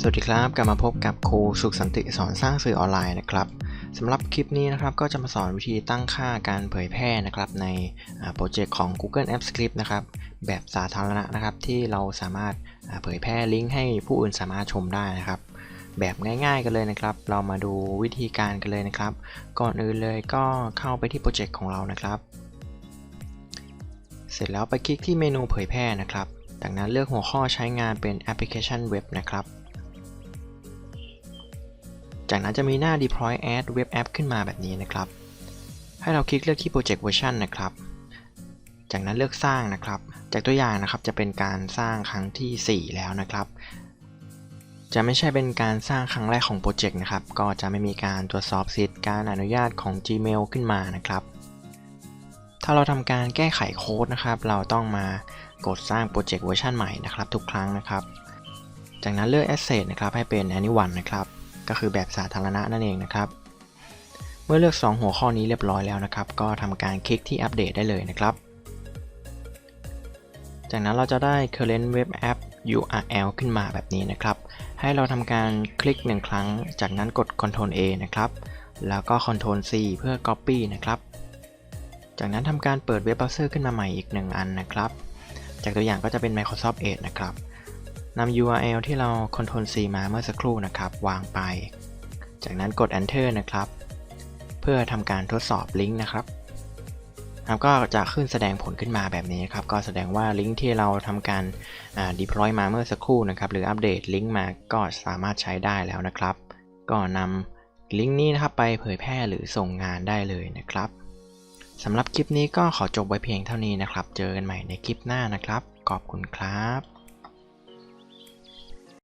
สวัสดีครับกลับมาพบกับครูสุขสันติสอนสร้างสื่อออนไลน์นะครับสำหรับคลิปนี้นะครับก็จะมาสอนวิธีตั้งค่าการเผยแพร่นะครับในโปรเจกต์ของ Google Apps Script นะครับแบบสาธารณะนะครับที่เราสามารถเผยแพร่ลิงก์ให้ผู้อื่นสามารถชมได้นะครับ แบบง่ายๆกันเลยนะครับ เรามาดูวิธีการกันเลยนะครับ ก่อนอื่นเลยก็เข้าไปที่โปรเจกต์ของเรานะครับ เสร็จแล้วไปคลิกที่เมนูเผยแพร่นะครับจากนั้นเลือกหัวข้อใช้งานเป็นแอปพลิเคชันเว็บนะครับ จากนั้นจะมีหน้า deploy add web app ขึ้นมาแบบนี้นะครับ ให้เราคลิกเลือกที่ project version นะครับ จากนั้นเลือกสร้างนะครับ จากตัวอย่างนะครับจะเป็นการสร้างครั้งที่ 4 แล้วนะครับ จะไม่ใช่เป็นการสร้างครั้งแรกของโปรเจกต์นะครับ ก็จะไม่มีการตรวจสอบสิทธิ์การอนุญาตของ Gmail ขึ้นมานะครับ ถ้าเราทำการแก้ไขโค้ดนะครับ เราต้องมากดสร้างโปรเจกต์เวอร์ชันใหม่นะครับทุกครั้งนะครับ จากนั้นเลือก Asset นะครับให้เป็น Anyone นะครับ ก็คือแบบสาธารณะนั่นเองนะครับ เมื่อเลือก 2 หัวข้อนี้เรียบร้อยแล้วนะครับ ก็ทำการคลิกที่อัปเดตได้เลยนะครับ จากนั้นเราจะได้ current web app URL ขึ้นมาแบบนี้นะครับ ให้เราทำการคลิก1ครั้ง จากนั้นกด Ctrl A นะครับ แล้วก็ Ctrl C เพื่อ copy นะครับ จากนั้นทำการเปิดเว็บเบราว์เซอร์ขึ้นมาใหม่อีก1อันนะครับ จากตัวอย่างก็จะเป็น Microsoft Edge นะครับ นำ URL ที่เรา Ctrl C มาเมื่อสักครู่นะครับ วางไป จากนั้นกด Enter นะครับ เพื่อทำการทดสอบลิงก์นะครับครับก็จะขึ้นแสดงผลขึ้นมาแบบนี้ครับ ก็แสดงว่าลิงก์ที่เราทำการ deploy มาเมื่อสักครู่นะครับ หรืออัปเดตลิงก์มาก็สามารถใช้ได้แล้วนะครับ ก็นำลิงก์นี้นะครับไปเผยแพร่หรือส่งงานได้เลยนะครับสำหรับคลิปนี้ก็ขอจบไว้เพียงเท่านี้นะครับ เจอกันใหม่ในคลิปหน้านะครับ ขอบคุณครับ